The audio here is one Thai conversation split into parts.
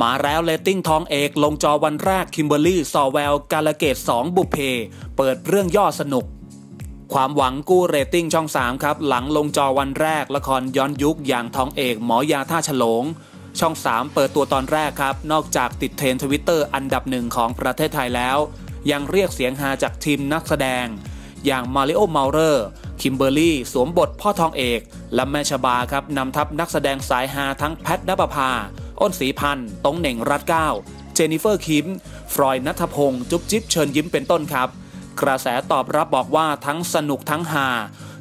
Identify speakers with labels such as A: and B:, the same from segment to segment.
A: มาแล้วเลตติ้งทองเอกลงจอวันแรกคิมเบอร์รี่ซอแวลกาลเกต 2 บุพเพ เปิดเรื่องย่อสนุก ความหวังกู้เรตติ้งช่อง 3 ครับ หลังลงจอวันแรกละครย้อนยุคอย่างทองเอกหมอยาท่าฉลง ช่อง 3 เปิดตัวตอนแรกครับ นอกจากติดเทรนทวิตเตอร์อันดับหนึ่งของประเทศไทยแล้ว ยังเรียกเสียงฮาจากทีมนักแสดง อย่างมาริโอเมาเรอร์คิมเบอร์รี่สวมบทพ่อทองเอก และแม่ชบาครับนำทัพนักแสดงสายฮาทั้งแพทนปภา อ้นศรีพันธ์ตงเหน่งรัตเก้า เจนิเฟอร์คิม ฟรอยนัทพงศ์จุ๊บจิ๊บเชิญยิ้มเป็นต้นครับ กระแสตอบรับบอกว่าทั้งสนุกทั้งฮา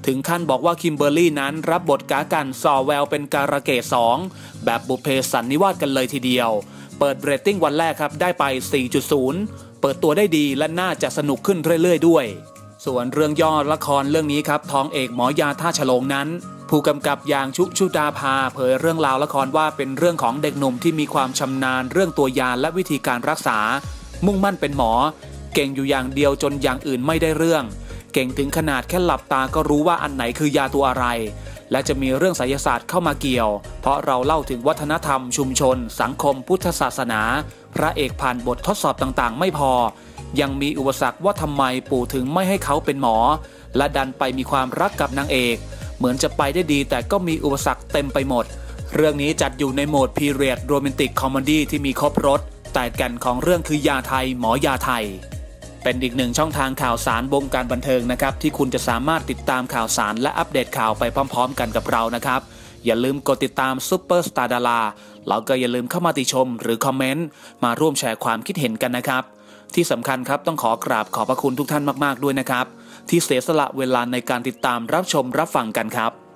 A: ถึงขั้นบอกว่าคิมเบอร์รี่นั้นรับบทกากันซอแววเป็นการะเกดสองแบบบุพเพสันนิวาสกันเลยทีเดียว เปิดเรตติ้งวันแรกครับได้ไป 4.0 เปิดตัวได้ดีและน่าจะสนุกขึ้นเรื่อยๆด้วย ส่วนเรื่องย่อละครเรื่องนี้ครับท้องเอกหมอยาท่าฉลงนั้น ผู้กำกับอย่างชุชุดาภาเผยเรื่องราวละครว่าเป็นเรื่องของเด็กหนุ่มที่มีความชำนาญเรื่องตัวยาและวิธีการรักษา มุ่งมั่นเป็นหมอ เก่งอยู่อย่างเดียวจนอย่างอื่นไม่ได้เรื่อง เก่งถึงขนาดแค่หลับตาก็รู้ว่าอันไหนคือยาตัวอะไร และจะมีเรื่องไสยศาสตร์เข้ามาเกี่ยว เพราะเราเล่าถึงวัฒนธรรมชุมชน สังคมพุทธศาสนา พระเอกผ่านบททดสอบต่างๆ ไม่พอ ยังมีอุปสรรคว่าทำไมปู่ถึงไม่ให้เขาเป็นหมอ และดันไปมีความรักกับนางเอก เหมือนจะไปได้ดีแต่ก็มีอุปสรรคเต็มไปหมด เรื่องนี้จัดอยู่ในโหมดพีเรียดโรแมนติกคอมเมดี้ที่มีครบรถแต่แก่นของเรื่องคือยาไทย หมอยาไทย เป็นอีกหนึ่งช่องทางข่าวสารวงการบันเทิงนะครับ ที่คุณจะสามารถติดตามข่าวสารและอัปเดตข่าวไปพร้อม ๆ กันกับเรานะครับ อย่าลืมกดติดตามซุปเปอร์สตาร์ดาราแล้วก็อย่าลืมเข้ามาติชมหรือคอมเมนต์มาร่วมแชร์ความคิดเห็นกันนะครับ ที่สำคัญครับต้องขอกราบขอบพระคุณทุกท่านมาก ๆ ด้วยนะครับ ที่เสียสละเวลาในการติดตามรับชมรับฟังกันครับ